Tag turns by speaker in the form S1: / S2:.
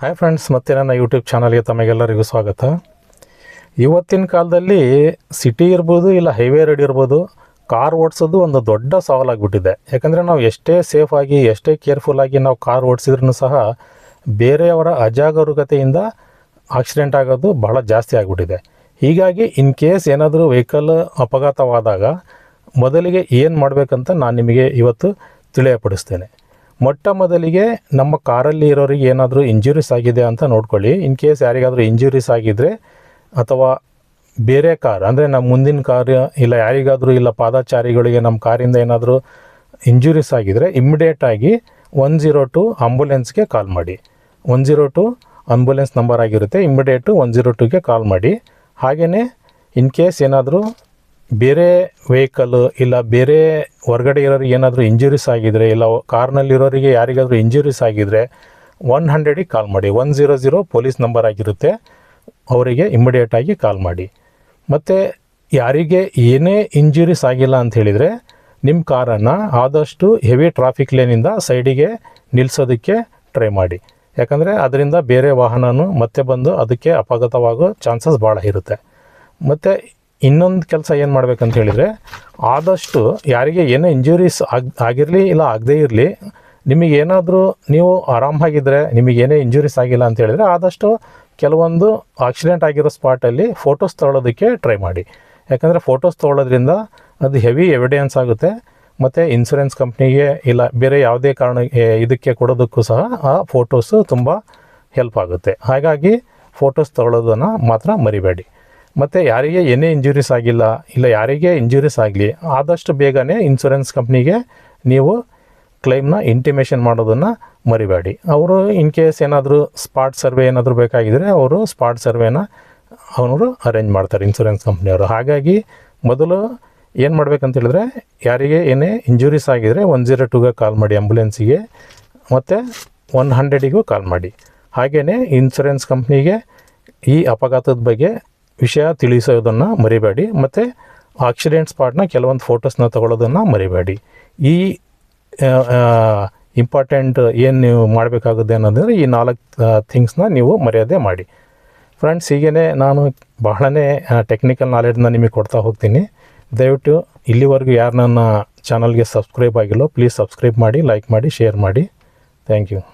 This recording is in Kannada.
S1: ಹಾಯ್ ಫ್ರೆಂಡ್ಸ್ ಮತ್ತೆ ನನ್ನ ಯೂಟ್ಯೂಬ್ ಚಾನಲ್ಗೆ ತಮಗೆಲ್ಲರಿಗೂ ಸ್ವಾಗತ. ಇವತ್ತಿನ ಕಾಲದಲ್ಲಿ ಸಿಟಿ ಇರ್ಬೋದು ಇಲ್ಲ ಹೈವೇ ರೋಡ್ ಇರ್ಬೋದು ಕಾರ್ ಓಡಿಸೋದು ಒಂದು ದೊಡ್ಡ ಸವಾಲಾಗಿಬಿಟ್ಟಿದೆ. ಯಾಕಂದರೆ ನಾವು ಎಷ್ಟೇ ಸೇಫಾಗಿ ಎಷ್ಟೇ ಕೇರ್ಫುಲ್ಲಾಗಿ ನಾವು ಕಾರ್ ಓಡಿಸಿದ್ರೂ ಸಹ ಬೇರೆಯವರ ಅಜಾಗರೂಕತೆಯಿಂದ ಆಕ್ಸಿಡೆಂಟ್ ಆಗೋದು ಬಹಳ ಜಾಸ್ತಿ ಆಗಿಬಿಟ್ಟಿದೆ. ಹೀಗಾಗಿ ಇನ್ ಕೇಸ್ ಏನಾದರೂ ವೆಹಿಕಲ್ ಅಪಘಾತವಾದಾಗ, ಮೊದಲಿಗೆ ಏನು ಮಾಡಬೇಕಂತ ನಾನು ನಿಮಗೆ ಇವತ್ತು ತಿಳಿಯಪಡಿಸ್ತೇನೆ. ಮೊಟ್ಟ ಮೊದಲಿಗೆ ನಮ್ಮ ಕಾರಲ್ಲಿ ಇರೋರಿಗೆ ಏನಾದರೂ ಇಂಜುರೀಸ್ ಆಗಿದೆ ಅಂತ ನೋಡ್ಕೊಳ್ಳಿ. ಇನ್ ಕೇಸ್ ಯಾರಿಗಾದರೂ ಇಂಜುರೀಸ್ ಆಗಿದ್ದರೆ ಅಥವಾ ಬೇರೆ ಕಾರ್, ಅಂದರೆ ನಮ್ಮ ಮುಂದಿನ ಕಾರ್ ಇಲ್ಲ, ಯಾರಿಗಾದರೂ ಇಲ್ಲ, ಪಾದಾಚಾರಿಗಳಿಗೆ ನಮ್ಮ ಕಾರಿಂದ ಏನಾದರೂ ಇಂಜುರೀಸ್ ಆಗಿದರೆ ಇಮ್ಮಿಡಿಯೇಟಾಗಿ ಒನ್ ಜೀರೋ ಟು ಆಂಬುಲೆನ್ಸ್ಗೆ ಕಾಲ್ ಮಾಡಿ. One zero two ambulance number ಆಗಿರುತ್ತೆ ಇಮ್ಮಿಡಿಯೇಟು ಒನ್ ಜೀರೋ ಟುಗೆ ಕಾಲ್ ಮಾಡಿ. ಹಾಗೆಯೇ ಇನ್ ಕೇಸ್ ಏನಾದರೂ ಬೇರೆ ವೆಹಿಕಲ್ ಇಲ್ಲ, ಬೇರೆ ಹೊರಗಡೆ ಇರೋರಿಗೆ ಏನಾದರೂ ಇಂಜುರೀಸ್ ಆಗಿದರೆ, ಇಲ್ಲ ಕಾರ್ನಲ್ಲಿರೋರಿಗೆ ಯಾರಿಗಾದರೂ ಇಂಜುರೀಸ್ ಆಗಿದರೆ ಒನ್ ಹಂಡ್ರೆಡಿಗೆ ಕಾಲ್ ಮಾಡಿ. One zero zero police number ಆಗಿರುತ್ತೆ. ಅವರಿಗೆ ಇಮ್ಮಿಡಿಯೇಟಾಗಿ ಕಾಲ್ ಮಾಡಿ. ಮತ್ತು ಯಾರಿಗೆ ಏನೇ ಇಂಜುರೀಸ್ ಆಗಿಲ್ಲ ಅಂತ ಹೇಳಿದರೆ ನಿಮ್ಮ ಕಾರನ್ನು ಆದಷ್ಟು ಹೆವಿ ಟ್ರಾಫಿಕ್ ಲೇನಿಂದ ಸೈಡಿಗೆ ನಿಲ್ಲಿಸೋದಕ್ಕೆ ಟ್ರೈ ಮಾಡಿ. ಯಾಕಂದರೆ ಅದರಿಂದ ಬೇರೆ ವಾಹನನೂ ಮತ್ತೆ ಬಂದು ಅದಕ್ಕೆ ಅಪಘಾತವಾಗೋ ಚಾನ್ಸಸ್ ಭಾಳ ಇರುತ್ತೆ. ಮತ್ತು ಇನ್ನೊಂದು ಕೆಲಸ ಏನು ಮಾಡ್ಬೇಕಂತ ಹೇಳಿದರೆ, ಆದಷ್ಟು ಯಾರಿಗೆ ಏನೋ ಇಂಜುರೀಸ್ ಆಗಿ, ಆಗಿರಲಿ ಇಲ್ಲ ಆಗದೇ ಇರಲಿ, ನಿಮಗೆ ಏನಾದರೂ ನೀವು ಆರಾಮಾಗಿದ್ದರೆ ನಿಮಗೇನೇ ಇಂಜುರೀಸ್ ಆಗಿಲ್ಲ ಅಂತ ಹೇಳಿದರೆ, ಆದಷ್ಟು ಕೆಲವೊಂದು ಆಕ್ಸಿಡೆಂಟ್ ಆಗಿರೋ ಸ್ಪಾಟಲ್ಲಿ ಫೋಟೋಸ್ ತೊಗೊಳೋದಕ್ಕೆ ಟ್ರೈ ಮಾಡಿ. ಯಾಕಂದರೆ ಫೋಟೋಸ್ ತೊಗೊಳೋದ್ರಿಂದ ಅದು ಹೆವಿ ಎವಿಡೆನ್ಸ್ ಆಗುತ್ತೆ. ಮತ್ತು ಇನ್ಸೂರೆನ್ಸ್ ಕಂಪ್ನಿಗೆ ಇಲ್ಲ, ಬೇರೆ ಯಾವುದೇ ಕಾರಣ ಇದಕ್ಕೆ ಕೊಡೋದಕ್ಕೂ ಸಹ ಆ ಫೋಟೋಸು ತುಂಬ ಹೆಲ್ಪ್ ಆಗುತ್ತೆ. ಹಾಗಾಗಿ ಫೋಟೋಸ್ ತೊಗೊಳೋದನ್ನು ಮಾತ್ರ ಮರಿಬೇಡಿ. ಮತ್ತು ಯಾರಿಗೆ ಏನೇ ಇಂಜುರೀಸ್ ಆಗಿಲ್ಲ, ಇಲ್ಲ ಯಾರಿಗೆ ಇಂಜುರೀಸ್ ಆಗಲಿ, ಆದಷ್ಟು ಬೇಗನೆ ಇನ್ಸೂರೆನ್ಸ್ ಕಂಪ್ನಿಗೆ ನೀವು ಕ್ಲೈಮ್ನ ಇಂಟಿಮೇಷನ್ ಮಾಡೋದನ್ನು ಮರಿಬೇಡಿ. ಅವರು ಇನ್ ಕೇಸ್ ಏನಾದರೂ ಸ್ಪಾಟ್ ಸರ್ವೆ ಏನಾದರೂ ಬೇಕಾಗಿದ್ದರೆ ಅವರು ಸ್ಪಾಟ್ ಸರ್ವೆನ ಅವರು ಅರೇಂಜ್ ಮಾಡ್ತಾರೆ ಇನ್ಸೂರೆನ್ಸ್ ಕಂಪ್ನಿಯವರು ಹಾಗಾಗಿ ಮೊದಲು ಏನು ಮಾಡ್ಬೇಕಂತ ಹೇಳಿದ್ರೆ ಯಾರಿಗೆ ಏನೇ ಇಂಜುರೀಸ್ ಆಗಿದರೆ ಒನ್ ಜೀರೋ ಟೂಗೆ ಕಾಲ್ ಮಾಡಿ ಆ್ಯಂಬುಲೆನ್ಸಿಗೆ ಮತ್ತು ಒನ್ ಹಂಡ್ರೆಡಿಗೂ ಕಾಲ್ ಮಾಡಿ. ಹಾಗೆಯೇ ಇನ್ಸೂರೆನ್ಸ್ ಕಂಪ್ನಿಗೆ ಈ ಅಪಘಾತದ ಬಗ್ಗೆ ವಿಷಯ ತಿಳಿಸೋದನ್ನು ಮರಿಬೇಡಿ, ಮತ್ತು ಆಕ್ಸಿಡೆಂಟ್ ಸ್ಪಾಟ್ನ ಕೆಲವೊಂದು ಫೋಟೋಸ್ನ ತಗೊಳ್ಳೋದನ್ನು ಮರಿಬೇಡಿ. ಈ ಇಂಪಾರ್ಟೆಂಟ್ ಏನು ನೀವು ಮಾಡಬೇಕಾಗುತ್ತೆ ಅನ್ನೋದಂದರೆ ಈ ನಾಲ್ಕು ಥಿಂಗ್ಸ್ನ ನೀವು ಮರ್ಯಾದೆ ಮಾಡಿ. ಫ್ರೆಂಡ್ಸ್ ಹೀಗೇ ನಾನು ಬಹಳನೇ ಟೆಕ್ನಿಕಲ್ ನಾಲೆಡ್ನ ನಿಮಗೆ ಕೊಡ್ತಾ ಹೋಗ್ತೀನಿ. ದಯವಿಟ್ಟು ಇಲ್ಲಿವರೆಗೂ ಯಾರು ನನ್ನ ಚಾನಲ್ಗೆ ಸಬ್ಸ್ಕ್ರೈಬ್ ಆಗಿಲ್ಲೋ ಪ್ಲೀಸ್ ಸಬ್ಸ್ಕ್ರೈಬ್ ಮಾಡಿ ಲೈಕ್ ಮಾಡಿ ಶೇರ್ ಮಾಡಿ. Thank you